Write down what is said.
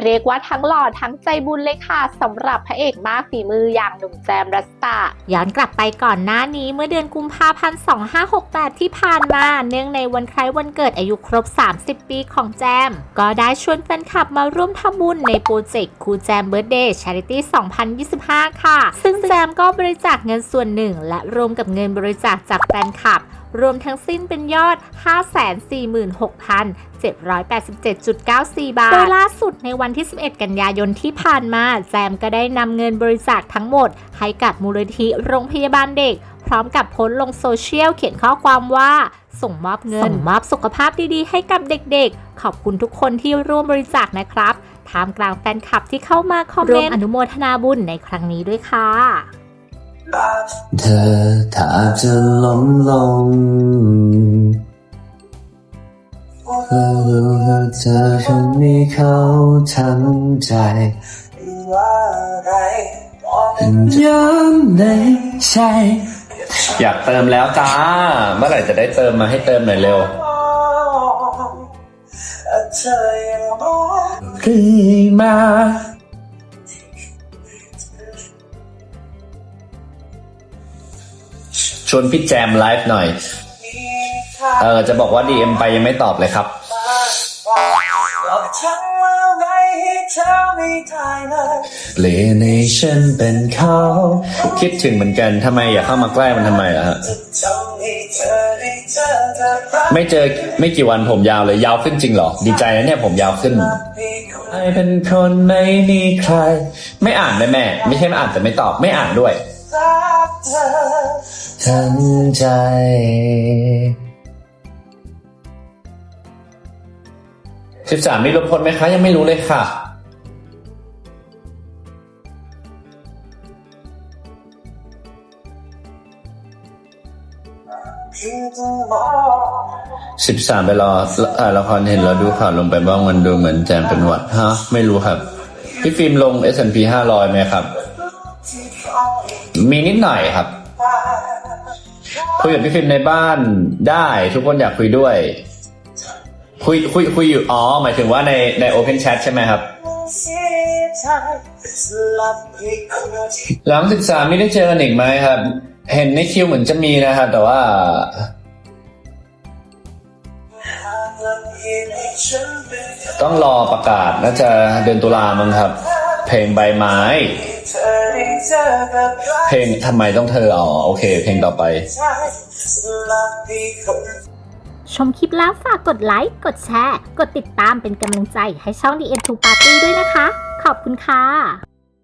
เรียกว่าทั้งหล่อทั้งใจบุญเลยค่ะสำหรับพระเอกมากฝีมืออย่างหนุ่มแจมรัสตาย้อนกลับไปก่อนหน้านี้เมื่อเดือนกุมภาพันธ์ 2568 ที่ผ่านมา เนื่องในวันคล้ายวันเกิดอายุครบ 30 ปีของแจม ก็ได้ชวนแฟนคลับมาร่วมทำบุญในโปรเจกต์คูแจมเบิร์ดเดย์ชาริตี้ 2025 ค่ะ ซึ่งแจมก็บริจาคเงินส่วนหนึ่ง และรวมกับเงินบริจาคจากแฟนคลับ รวมทั้งสิ้นเป็นยอด 546,787.94 บาท โดยล่าสุดในวันที่ 11 กันยายนที่ผ่านมา แจมก็ได้นำเงินบริจาคทั้งหมด ให้กับมูลนิธิโรงพยาบาลเด็ก พร้อมกับโพสต์ลงโซเชียลเขียนข้อความว่าส่งมอบเงิน ส่งมอบสุขภาพดีๆ ให้กับเด็กๆ ขอบคุณทุกคนที่ร่วมบริจาคนะครับท่ามกลางแฟนคลับที่เข้ามาคอมเมนต์ร่วมอนุโมทนาบุญในครั้งนี้ด้วยค่ะ เธอถ้าจะล้มลงเพื่อรู้ว่าเธอคนนี้เขาทั้งใจย้ำในใจอยากเติมแล้วจ้า เมื่อไหร่จะได้เติมมาให้เติมหน่อยเร็วรีมา ชวนพี่แจมไลฟ์หน่อย เออจะบอกว่า DM ไปยังไม่ตอบเลยครับเปลี่ยนให้ฉันเป็นเขาคิดถึงเหมือนกันทำไมอยากเข้ามาใกล้มันทำไมล่ะฮะไม่เจอไม่กี่วันผมยาวเลยยาวขึ้นจริงเหรอ ดีใจนะเนี่ยผมยาวขึ้นใครเป็นคนไม่มีใคร ไม่อ่านได้แม่ ไม่ใช่ไม่อ่านแต่ไม่ตอบไม่อ่านด้วย ทั้งใจสิบสามมีรถพลไหมคะ ยังไม่รู้เลยค่ะ สิบสามไปรอถ่าละครเห็นเราดูข่าวลงไปบ้างมันดูเหมือนแจมเป็นหวัดฮะ ไม่รู้ครับ พี่ฟิล์มลง S&P ห้าร้อยไหมครับ มีนิดหน่อยครับ คุยกับพี่ฟิล์มในบ้านได้ ทุกคนอยากคุยด้วย คุยคุยคุยอยู่อ๋อหมายถึงว่าในใน Open Chat ใช่ไหมครับหลังศึกษาไม่ได้เจอกันอีกไหมครับ เห็นในคิวเหมือนจะมีนะครับแต่ว่าต้องรอประกาศน่าจะเดือนตุลามั้งครับ เพลงใบไม้ เพลงทำไมต้องเธออ๋อโอเค เพลงต่อไปชมคลิปแล้วฝากกดไลค์ กดแชร์ กดติดตามเป็นกำลังใจให้ช่อง The End to Party ด้วยนะคะ ขอบคุณค่ะ